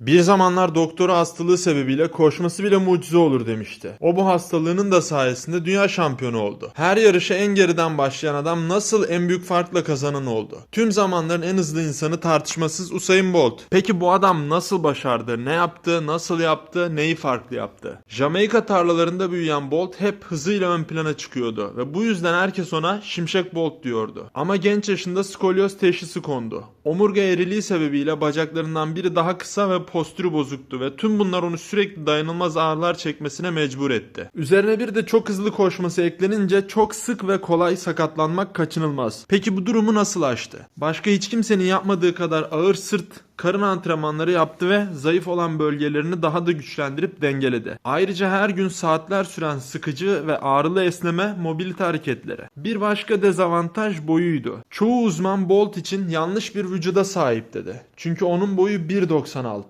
Bir zamanlar doktoru hastalığı sebebiyle koşması bile mucize olur demişti. O bu hastalığının da sayesinde dünya şampiyonu oldu. Her yarışa en geriden başlayan adam nasıl en büyük farkla kazanan oldu. Tüm zamanların en hızlı insanı tartışmasız Usain Bolt. Peki bu adam nasıl başardı? Ne yaptı? Nasıl yaptı? Neyi farklı yaptı? Jamaika tarlalarında büyüyen Bolt hep hızıyla ön plana çıkıyordu ve bu yüzden herkes ona Şimşek Bolt diyordu. Ama genç yaşında skolyoz teşhisi kondu. Omurga eğriliği sebebiyle bacaklarından biri daha kısa ve postürü bozuktu ve tüm bunlar onu sürekli dayanılmaz ağrılar çekmesine mecbur etti. Üzerine bir de çok hızlı koşması eklenince çok sık ve kolay sakatlanmak kaçınılmaz. Peki bu durumu nasıl aştı? Başka hiç kimsenin yapmadığı kadar ağır sırt, karın antrenmanları yaptı ve zayıf olan bölgelerini daha da güçlendirip dengeledi. Ayrıca her gün saatler süren sıkıcı ve ağrılı esneme mobilite hareketleri. Bir başka dezavantaj boyuydu. Çoğu uzman Bolt için yanlış bir vücuda sahip dedi. Çünkü onun boyu 1.96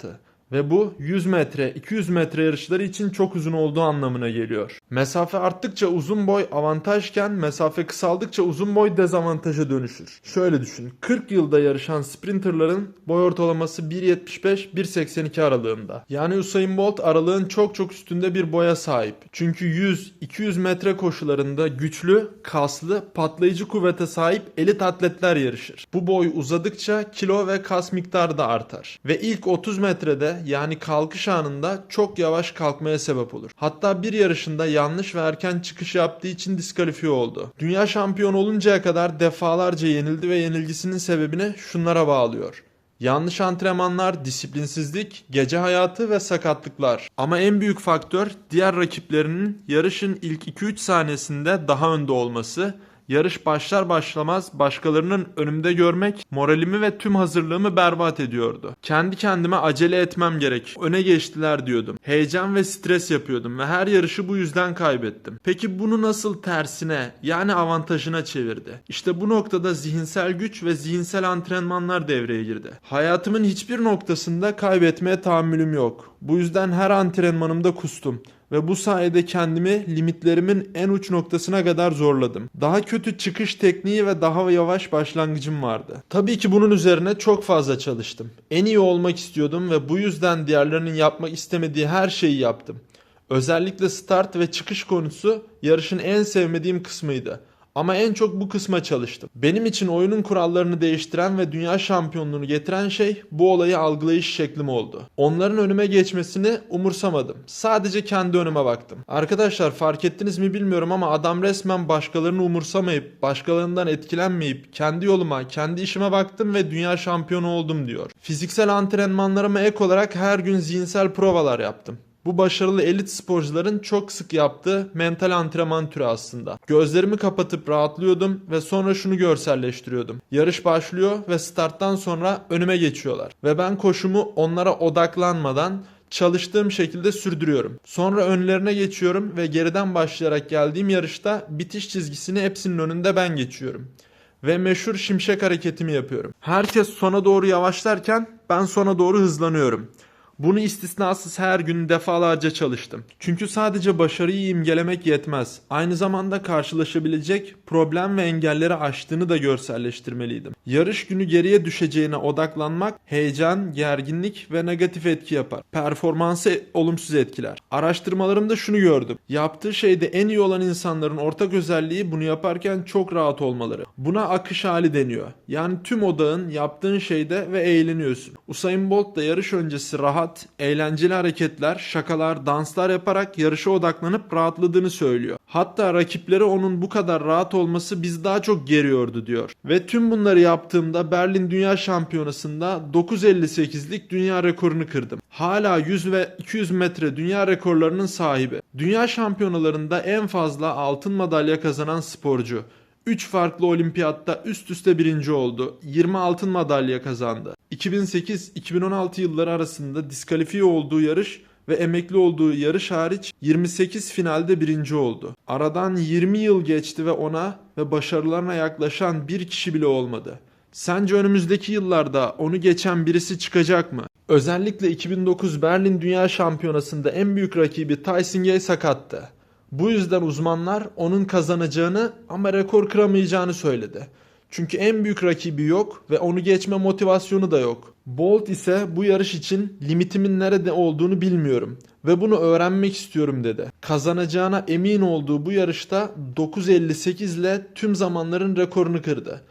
ve bu 100 metre, 200 metre yarışları için çok uzun olduğu anlamına geliyor. Mesafe arttıkça uzun boy avantajken mesafe kısaldıkça uzun boy dezavantaja dönüşür. Şöyle düşün. 40 yılda yarışan sprinterların boy ortalaması 1.75-1.82 aralığında. Yani Usain Bolt aralığın çok çok üstünde bir boya sahip. Çünkü 100-200 metre koşularında güçlü, kaslı, patlayıcı kuvvete sahip elit atletler yarışır. Bu boy uzadıkça kilo ve kas miktarı da artar. Ve ilk 30 metrede yani kalkış anında çok yavaş kalkmaya sebep olur. Hatta bir yarışında yanlış ve erken çıkış yaptığı için diskalifiye oldu. Dünya şampiyonu oluncaya kadar defalarca yenildi ve yenilgisinin sebebini şunlara bağlıyor. Yanlış antrenmanlar, disiplinsizlik, gece hayatı ve sakatlıklar. Ama en büyük faktör diğer rakiplerinin yarışın ilk 2-3 saniyesinde daha önde olması Yarış başlar başlamaz başkalarının önümde görmek moralimi ve tüm hazırlığımı berbat ediyordu. Kendi kendime acele etmem gerek. Öne geçtiler diyordum. Heyecan ve stres yapıyordum ve her yarışı bu yüzden kaybettim. Peki bunu nasıl tersine yani avantajına çevirdi? İşte bu noktada zihinsel güç ve zihinsel antrenmanlar devreye girdi. Hayatımın hiçbir noktasında kaybetmeye tahammülüm yok. Bu yüzden her antrenmanımda kustum ve bu sayede kendimi limitlerimin en uç noktasına kadar zorladım. Daha kötü çıkış tekniği ve daha yavaş başlangıcım vardı. Tabii ki bunun üzerine çok fazla çalıştım. En iyi olmak istiyordum ve bu yüzden diğerlerinin yapmak istemediği her şeyi yaptım. Özellikle start ve çıkış konusu yarışın en sevmediğim kısmıydı. Ama en çok bu kısma çalıştım. Benim için oyunun kurallarını değiştiren ve dünya şampiyonluğunu getiren şey bu olayı algılayış şeklim oldu. Onların önüme geçmesini umursamadım. Sadece kendi önüme baktım. Arkadaşlar fark ettiniz mi bilmiyorum ama adam resmen başkalarını umursamayıp, başkalarından etkilenmeyip kendi yoluma, kendi işime baktım ve dünya şampiyonu oldum diyor. Fiziksel antrenmanlarıma ek olarak her gün zihinsel provalar yaptım. Bu başarılı elit sporcuların çok sık yaptığı mental antrenman türü aslında. Gözlerimi kapatıp rahatlıyordum ve sonra şunu görselleştiriyordum. Yarış başlıyor ve starttan sonra önüme geçiyorlar. Ve ben koşumu onlara odaklanmadan çalıştığım şekilde sürdürüyorum. Sonra önlerine geçiyorum ve geriden başlayarak geldiğim yarışta bitiş çizgisini hepsinin önünde ben geçiyorum ve meşhur şimşek hareketimi yapıyorum. Herkes sona doğru yavaşlarken ben sona doğru hızlanıyorum. Bunu istisnasız her gün defalarca çalıştım. Çünkü sadece başarıyı imgelemek yetmez. Aynı zamanda karşılaşabilecek problem ve engelleri aştığını da görselleştirmeliydim. Yarış günü geriye düşeceğine odaklanmak heyecan, gerginlik ve negatif etki yapar. Performansı olumsuz etkiler. Araştırmalarımda şunu gördüm. Yaptığı şeyde en iyi olan insanların ortak özelliği bunu yaparken çok rahat olmaları. Buna akış hali deniyor. Yani tüm odağın yaptığın şeyde ve eğleniyorsun. Usain Bolt da yarış öncesi rahat rahat, eğlenceli hareketler, şakalar, danslar yaparak yarışa odaklanıp rahatladığını söylüyor. Hatta rakipleri onun bu kadar rahat olması biz daha çok geriyordu diyor. Ve tüm bunları yaptığımda Berlin Dünya Şampiyonası'nda 9.58'lik dünya rekorunu kırdım. Hala 100 ve 200 metre dünya rekorlarının sahibi. Dünya şampiyonalarında en fazla altın madalya kazanan sporcu. 3 farklı olimpiyatta üst üste birinci oldu. 20 altın madalya kazandı. 2008-2016 yılları arasında diskalifiye olduğu yarış ve emekli olduğu yarış hariç 28 finalde birinci oldu. Aradan 20 yıl geçti ve ona ve başarılarına yaklaşan bir kişi bile olmadı. Sence önümüzdeki yıllarda onu geçen birisi çıkacak mı? Özellikle 2009 Berlin Dünya Şampiyonası'nda en büyük rakibi Tyson Gay sakattı. Bu yüzden uzmanlar onun kazanacağını ama rekor kıramayacağını söyledi. Çünkü en büyük rakibi yok ve onu geçme motivasyonu da yok. Bolt ise bu yarış için limitimin nerede olduğunu bilmiyorum ve bunu öğrenmek istiyorum dedi. Kazanacağına emin olduğu bu yarışta 9.58 ile tüm zamanların rekorunu kırdı.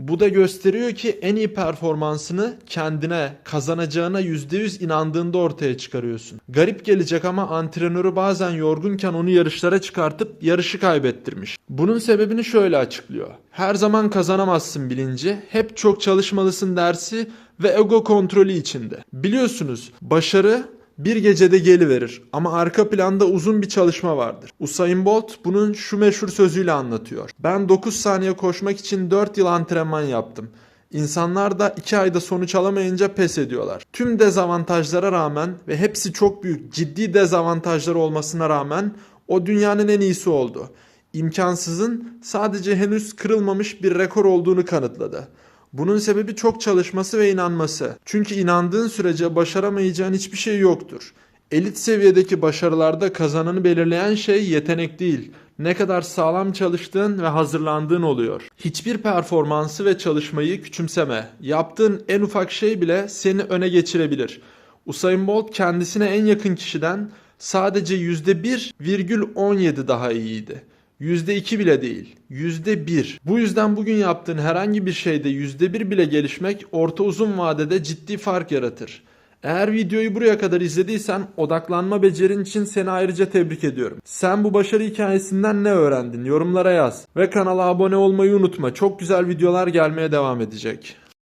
Bu da gösteriyor ki en iyi performansını kendine, kazanacağına %100 inandığında ortaya çıkarıyorsun. Garip gelecek ama antrenörü bazen yorgunken onu yarışlara çıkartıp yarışı kaybettirmiş. Bunun sebebini şöyle açıklıyor. Her zaman kazanamazsın bilinci, hep çok çalışmalısın dersi ve ego kontrolü içinde. Biliyorsunuz başarı bir gecede geliverir ama arka planda uzun bir çalışma vardır. Usain Bolt bunun şu meşhur sözüyle anlatıyor. Ben 9 saniye koşmak için 4 yıl antrenman yaptım. İnsanlar da 2 ayda sonuç alamayınca pes ediyorlar. Tüm dezavantajlara rağmen ve hepsi çok büyük ciddi dezavantajlar olmasına rağmen o dünyanın en iyisi oldu. İmkansızın sadece henüz kırılmamış bir rekor olduğunu kanıtladı. Bunun sebebi çok çalışması ve inanması. Çünkü inandığın sürece başaramayacağın hiçbir şey yoktur. Elit seviyedeki başarılarda kazananı belirleyen şey yetenek değil, ne kadar sağlam çalıştığın ve hazırlandığın oluyor. Hiçbir performansı ve çalışmayı küçümseme. Yaptığın en ufak şey bile seni öne geçirebilir. Usain Bolt kendisine en yakın kişiden sadece %1,17 daha iyiydi. %2 bile değil. %1. Bu yüzden bugün yaptığın herhangi bir şeyde %1 bile gelişmek orta uzun vadede ciddi fark yaratır. Eğer videoyu buraya kadar izlediysen odaklanma becerin için seni ayrıca tebrik ediyorum. Sen bu başarı hikayesinden ne öğrendin? Yorumlara yaz. Ve kanala abone olmayı unutma. Çok güzel videolar gelmeye devam edecek.